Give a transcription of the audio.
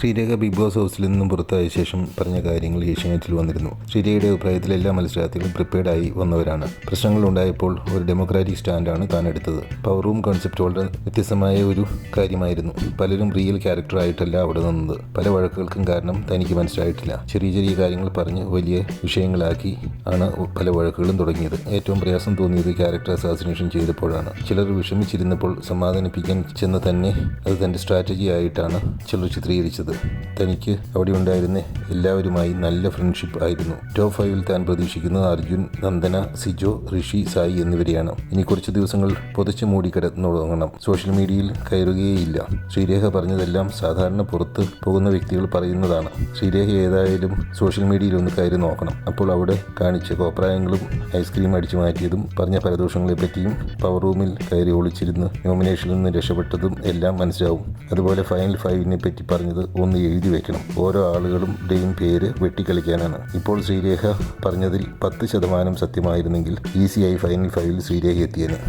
Sreerekha big boss ഹൗസിൽ നിന്നും പുറത്തായ ശേഷം പറഞ്ഞ കാര്യങ്ങൾ ഏഷ്യാനെറ്റിൽ വന്നിരുന്നു. ശ്രീരേഖയുടെ അഭിപ്രായത്തിൽ എല്ലാ മത്സരാർത്ഥികളും പ്രിപ്പയർഡായി വന്നവരാണ്. പ്രശ്നങ്ങൾ ഉണ്ടായപ്പോൾ ഒരു ഡെമോക്രാറ്റിക് സ്റ്റാൻഡാണ് താൻ എടുത്തത്. പവർ റൂം കോൺസെപ്റ്റ് വളരെ വ്യത്യസ്തമായ ഒരു കാര്യമായിരുന്നു. പലരും റിയൽ ക്യാരക്ടറായിട്ടല്ല അവിടെ നിന്നത്. പല വഴക്കുകൾക്കും കാരണം തനിക്ക് മനസ്സിലായിട്ടില്ല. ചെറിയ ചെറിയ കാര്യങ്ങൾ പറഞ്ഞ് വലിയ വിഷയങ്ങളാക്കി ആണ് പല വഴക്കുകളും തുടങ്ങിയത്. ഏറ്റവും പ്രയാസം തോന്നിയത് ക്യാരക്ടർ അസാസിനേഷൻ ചെയ്തപ്പോഴാണ്. ചിലർ വിഷമിച്ചിരുന്നപ്പോൾ സമാധാനിപ്പിക്കാൻ ചെന്ന് തന്നെ അത് തന്റെ സ്ട്രാറ്റജി ആയിട്ടാണ് ചിലർ ചിത്രീകരിച്ചത്. തനിക്ക് അവിടെ ഉണ്ടായിരുന്ന എല്ലാവരുമായി നല്ല ഫ്രണ്ട്ഷിപ്പ് ആയിരുന്നു. ടോപ്പ് ഫൈവിൽ താൻ പ്രതീക്ഷിക്കുന്നത് അർജുൻ നന്ദന സിജോ ഋഷി സായി എന്നിവരെയാണ്. ഇനി കുറച്ച് ദിവസങ്ങൾ പുതച്ചു മൂടി കിടന്നു തുടങ്ങണം സോഷ്യൽ മീഡിയയിൽ കയറുകയേയില്ല. ശ്രീരേഖ പറഞ്ഞതെല്ലാം സാധാരണ പുറത്ത് പോകുന്ന വ്യക്തികൾ പറയുന്നതാണ്. ശ്രീരേഖ ഏതായാലും സോഷ്യൽ മീഡിയയിൽ ഒന്ന് കയറി നോക്കണം. അപ്പോൾ അവിടെ കാണിച്ച കോപ്രായങ്ങളും ഐസ്ക്രീം അടിച്ചു മാറ്റിയതും പറഞ്ഞ പരദോഷങ്ങളെ പറ്റിയും പവർ റൂമിൽ കയറി ഒളിച്ചിരുന്ന് നോമിനേഷനിൽ നിന്ന് രക്ഷപ്പെട്ടതും എല്ലാം മനസ്സിലാവും. അതുപോലെ ഫൈനൽ ഫൈവിനെ പറ്റി പറഞ്ഞത് ഒന്ന് എഴുതി വെക്കണം. ഓരോ ആളുകളുടെയും പേര് വെട്ടിക്കളിക്കാനാണ്. ഇപ്പോൾ ശ്രീരേഖ പറഞ്ഞതിൽ പത്ത് ശതമാനം സത്യമായിരുന്നെങ്കിൽ ഈസിയായി ഫൈനൽ ഫൈവിൽ ശ്രീരേഖ എത്തിയേനെ.